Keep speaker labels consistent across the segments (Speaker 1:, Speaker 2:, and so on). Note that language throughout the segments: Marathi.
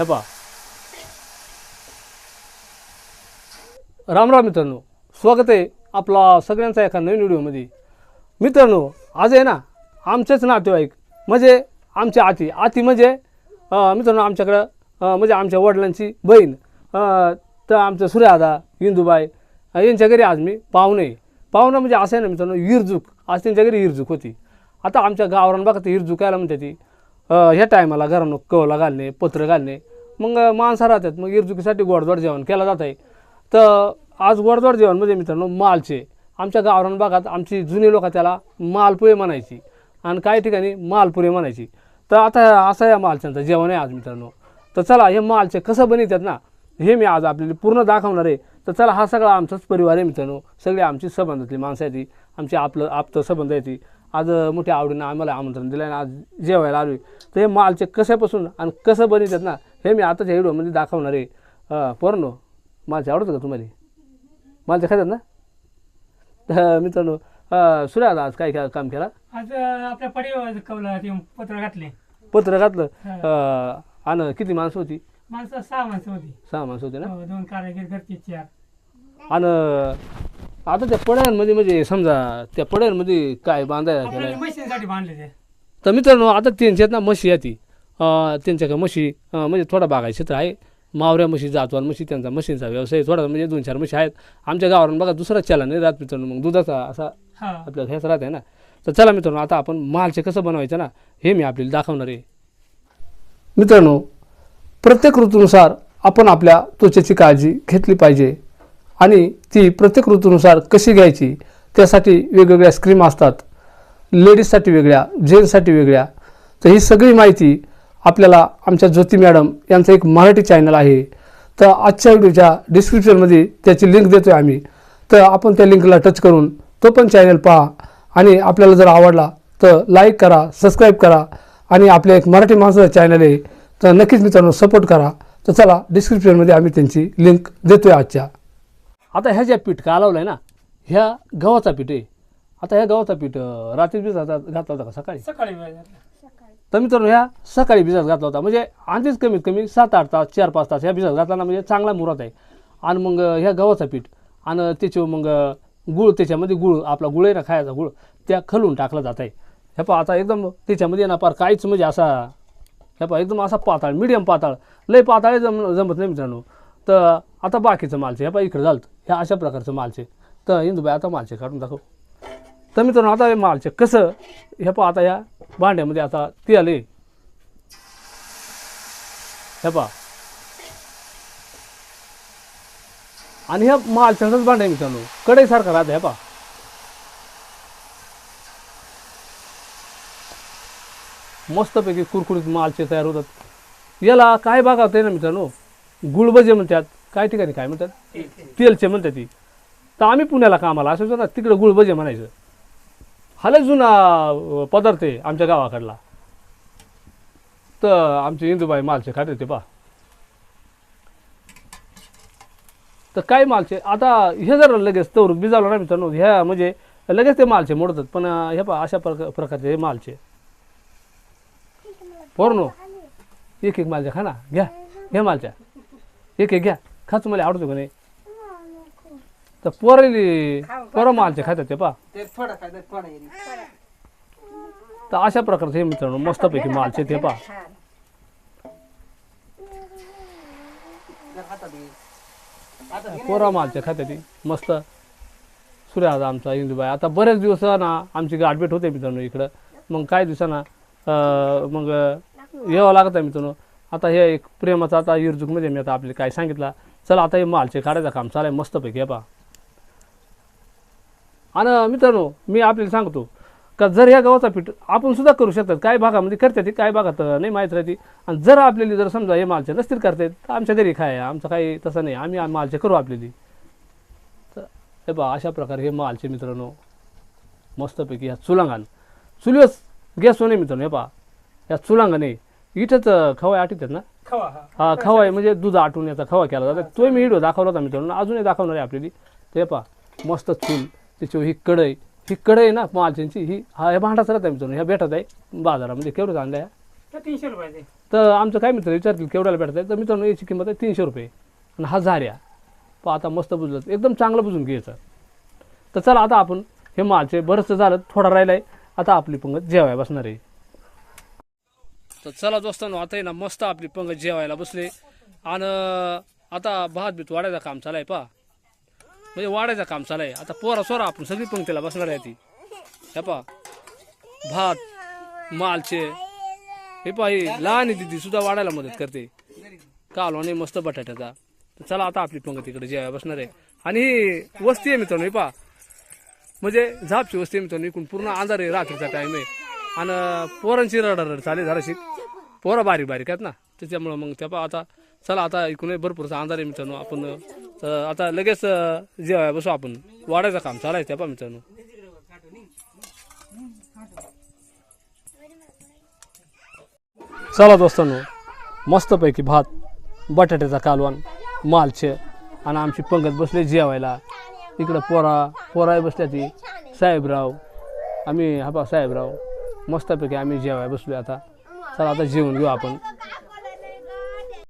Speaker 1: हे पहा राम राम मित्रांनो स्वागत आहे आपला सगळ्यांचा एका नवीन व्हिडिओमध्ये. मित्रांनो आज आहे ना आमचेच नातेवाईक म्हणजे आमच्या आती. आती म्हणजे मित्रांनो आमच्याकडं म्हणजे आमच्या वडिलांची बहीण तर आमचं सूर्यादा इंदुबाई यांच्या घरी आज मी पाहुणे आहे. पाहुणं म्हणजे असं आहे ना मित्रांनो इरजूक. आज त्यांच्या घरी इरजूक होती. आता आमच्या गावरान बघा ते इरजूक यायला म्हणते ती. ह्या टायमाला घरानं कवला घालणे पत्र घालणे मग माणसं राहतात. मग इरजुकीसाठी गोडधोड जेवण केलं जात आहे तर आज गोडधोड जेवण म्हणजे मित्रांनो मालचे. आमच्या गावरान भागात आमची जुनी लोक त्याला मालपुळे म्हणायची. आणि काही ठिकाणी मालपुरे म्हणायची. तर आता असं या मालच्यांचं जेवण आहे आज मित्रांनो. तर चला हे मालचे कसं बनवतात ना हे मी आज आपल्याला पूर्ण दाखवणार आहे. तर चला हा सगळा आमचाच परिवार आहे मित्रांनो. सगळी आमची संबंधातली माणसं आहे ती. आमची आपलं आपतं संबंध आहे ती. आज मोठ्या आवडीनं आम्हाला आमंत्रण दिलं आणि आज जेवायला आलो तर हे मालचे कशापासून आणि कसं बनवतात ना हे मी आताच्या व्हिडिओमध्ये दाखवणार आहे. अं, पोरांनो मालचे आवडतं का तुम्हाला? मालचे खातात ना? तर मित्रांनो सूर्या आज काय काय काम केला?
Speaker 2: आज आपल्या पत्र घातले.
Speaker 1: पत्र घातलं? आणि किती माणसं होती?
Speaker 2: माणसं सहा माणसं होती.
Speaker 1: सहा माणसं होती ना?
Speaker 2: हो, दोन कारागीर घरचे चार.
Speaker 1: आणि आता त्या पड्यांमध्ये म्हणजे समजा त्या पड्यांमध्ये काय बांधायला
Speaker 2: आपल्याला
Speaker 1: केलं
Speaker 2: मशीनसाठी बांधले ते.
Speaker 1: तर मित्रांनो आता त्यांच्यात ना म्हशी आहे ती. अं, त्यांच्या का म्हशी अं, म्हणजे थोडा बागाय क्षेत्र आहे. मावऱ्या म्हशी जातवान म्हशी त्यांचा म्हशींचा व्यवसाय थोडा म्हणजे दोन चार म्हशी आहेत. आमच्या गावावरून बघा दुसरा चला नाही राहत मित्रांनो मग दुधाचा असा
Speaker 2: हा.
Speaker 1: आपल्या ह्याच राहत आहे ना. तर चला मित्रांनो आता आपण मालचे कसं बनवायचं ना हे मी आपल्याला दाखवणार आहे. मित्रांनो प्रत्येक ऋतूनुसार आपण आपल्या त्वचेची काळजी घेतली पाहिजे. आणि ती प्रत्येक ऋतूनुसार कशी घ्यायची त्यासाठी वेगवेगळ्या स्क्रीम असतात. लेडीजसाठी वेगळ्या जेंट्ससाठी वेगळ्या. तर ही सगळी माहिती आपल्याला आमच्या ज्योती मॅडम यांचं एक मराठी चॅनल आहे. तर आजच्या व्हिडिओच्या डिस्क्रिप्शनमध्ये त्याची लिंक देतो आहे आम्ही. तर आपण त्या लिंकला टच करून तो पण चॅनल पहा. आणि आपल्याला जर आवडला तर लाईक करा सबस्क्राईब करा. आणि आपल्या एक मराठी माणसाचं चॅनल आहे तर नक्कीच मित्रांनो सपोर्ट करा. तर चला डिस्क्रिप्शनमध्ये आम्ही त्यांची लिंक देतो आहे आजच्या. आता ह्या ज्या पीठ कालवलं आहे ना ह्या गव्हाचा पीठ आहे. आता ह्या गव्हाचा पीठ अं, रात्री भिजत घातला होता का सकाळी?
Speaker 2: सकाळी वेळ झाला.
Speaker 1: तर मित्रांनो ह्या सकाळी भिजत घातला होता. म्हणजे आधीच कमीत कमी सात आठ तास चार पाच तास ह्या भिजत घातला म्हणजे चांगला मुरात आहे. आणि मग ह्या गव्हाचा पीठ आणि त्याच्यावर मग गुळ त्याच्यामध्ये गुळ आपला गुळ आहे ना खायचा गुळ त्या खलून टाकला जात आहे ह्या पहा आता एकदम त्याच्यामध्ये ना पार काहीच म्हणजे असा ह्या पहा एकदम असा पाताळ मिडियम पाताळ. लय पाताळ जम जमत नाही मित्रांनो. तर आता बाकीचं मालचे ह्या पहा इकडे झालं ह्या अशा प्रकारचं मालचे. तर इंदुबाई आता मालचे काढून दाखव. तर मित्रांनो आता हे मालचे कसं? हे पहा आता या भांड्यामध्ये आता ती आले. हे पहा. आणि ह्या मालच्याच भांड्या आहे मित्रांनो. कढईसारखा राहतं हे पहा. मस्तपैकी कुरकुरीत मालचे तयार होतात. याला काय भागात आहे ना मित्रांनो? गुळबजे म्हणतात. काय ठिकाणी काय म्हणतात? तेलचे म्हणतात ती. तर आम्ही पुण्याला कामाला असं ना तिकडं गुळबजे म्हणायचं. हा जुना पदार्थ आहे आमच्या गावाकडला. तर आमचे इंदुबाई मालचे खाते ते पा. तर काय मालचे? आता हे जर लगेच तवर बिजावलं ना मित्रांनो. ह्या म्हणजे लगेच ते मालचे मोडतात. पण हे पा अशा प्रका प्रकारचे हे मालचे. पोरनो एक एक मालच्या खा ना. घ्या घ्या मालच्या. एक एक घ्या. खा तुम्हाला आवडतो का नाही? तर पोरेली पोरं मालचे खातात ते पा.
Speaker 3: ते थोडं काय ते थोडं येईल.
Speaker 1: तर अशा प्रकारचे हे मित्रांनो मस्तपैकी मालचे ते पा.
Speaker 3: जर हातात येईल. आता घे
Speaker 1: पोरा मालचे खात्या ती. मस्त. सूर्यादा आमचा इंदुबाई. आता बरेच दिवस ना आमची गाठभेट होते मित्रांनो इकडं. मग काही दिवसांना? अं, मग यावं लागत आहे मित्रांनो. आता हे एक प्रेमाचं आता इरजुकमध्ये मी आता आपले काय सांगितलं? चला आता हे मालचे काढायचं काम चालेल मस्तपैकी हे पा आणि मित्रांनो मी आपल्याला सांगतो का जर ह्या गव्हाचा पीठ आपण सुद्धा करू शकतात काही भागामध्ये करतात ती काही भागात नाही माहीत राहते आणि जर आपल्याला जर समजा हे मालचे नसतील करतात तर आमच्या घरी काय आमचं काही तसं नाही आम्ही मालचे करू आपल्याली. तर हे बा अशा प्रकारे हे मालचे मित्रांनो मस्तपैकी ह्या चुलांगान चुलीवच गॅस नाही मित्रांनो हे पहा. ह्या चुलांगाने इथंच खवा आठवतात ना?
Speaker 2: खवा हा.
Speaker 1: हा खवा आहे म्हणजे दूध आटून याचा खवा केला जातो. तो मी व्हिडिओ दाखवला होता मित्रांनो अजूनही दाखवणार आहे आपल्याला. ते पहा मस्त चूल त्याच्यावर ही कढई ही कढई आहे ना मालच्यांची ही हा हे भांडाच राहत आहे मित्रांनो ह्या भेटत आहे बाजारामध्ये. केवढं आणलं आहे?
Speaker 2: तीनशे रुपयाचे
Speaker 1: तर आमचं काय मित्र विचारतील केवढ्याला भेटत आहे? तर मित्रांनो याची किंमत आहे तीनशे रुपये. आणि हा झाऱ्या. पहा आता मस्त बुजलं एकदम चांगलं बुजून घ्यायचं. तर चला आता आपण हे मालचे बरंचसं झालं थोडा राहिला आहे आता आपली पंगत जेवाय बसणार आहे. तर चला दोस्तांनो आता आहे ना मस्त आपली पंगत जेवायला बसले. आणि आता भात बीत वाढायचं काम चालू आहे पहा. म्हणजे वाढायचं काम चालू आहे आता पोरा सोरा आपण सगळी पंक्तीला बसणार आहे ती. हे पहा. भात मालचे. हे पहा ही लहान दिदी सुद्धा वाढायला मदत करते. कालवाने मस्त बटाट्याचा. तर चला आता आपली पंगत इकडे जेवायला बसणार आहे. आणि ही वस्ती आहे मित्रांनो हे पहा. म्हणजे झापची वस्ती आहे मित्रांनो इकडून पूर्ण अंधार आहे रात्रीचा टाईम आहे. आणि पोरांची रडारड चालेल जराशी. पोरं बारीक बारीक आहेत ना त्याच्यामुळं मग त्या पहा आता चला आता इकडून भरपूरचा अंधार आहे मित्रांनो आपण आता लगेच जेवाय जेवायला बसू आपण. वाढायचं काम चालू आहे त्या पहा मित्रांनो. चला दोस्तांनो मस्तपैकी भात बटाट्याचा कालवण मालचे आणि आमची पंगत बसले जेवायला. इकडं पोरा पोराय बसल्या ती. साहेबराव आम्ही हा पा साहेबराव. मस्तपैकी आम्ही जेवाय बसलो आता. चला आता जेवण घेऊ आपण.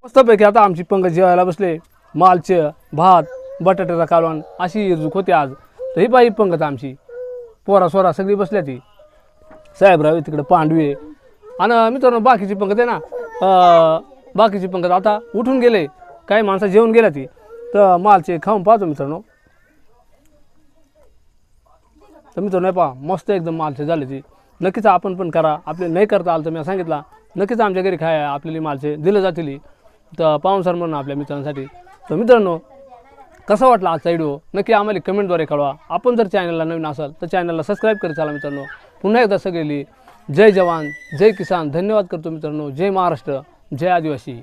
Speaker 1: मस्तपैकी आता आमची पंगत जेवायला बसले. मालचे भात बटाट्याचा कालवण अशी इरजूक होती आज. तर ही बाई पंगत आमची. पोरा सोरा सगळी बसल्या ती. साहेबराव तिकडे पांडवी. आणि मित्रांनो बाकीची पंगत आहे ना? बाकीची पंगत आता उठून गेले. काही माणसं जेवून गेल्या ती. तर मालचे खाऊन पाहतो मित्रांनो. तर मित्रांनो पहा मस्त एकदम मालचे झाले ती. नक्कीच आपण पण करा. आपले नाही करता आलं तर मी सांगितला. नक्कीच आमच्या घरी खाय आपल्याला मालचे दिलं जातील. तर पाहुणसार म्हणून आपल्या मित्रांसाठी. तर मित्रांनो कसा वाटला आजचा व्हिडिओ नक्की आम्हाला कमेंटद्वारे कळवा. आपण जर चॅनलला नवीन असाल तर चॅनलला सबस्क्राईब करत चला मित्रांनो. पुन्हा एकदा सगळी जय जवान जय किसान. धन्यवाद करतो मित्रांनो. जय महाराष्ट्र जय आदिवासी.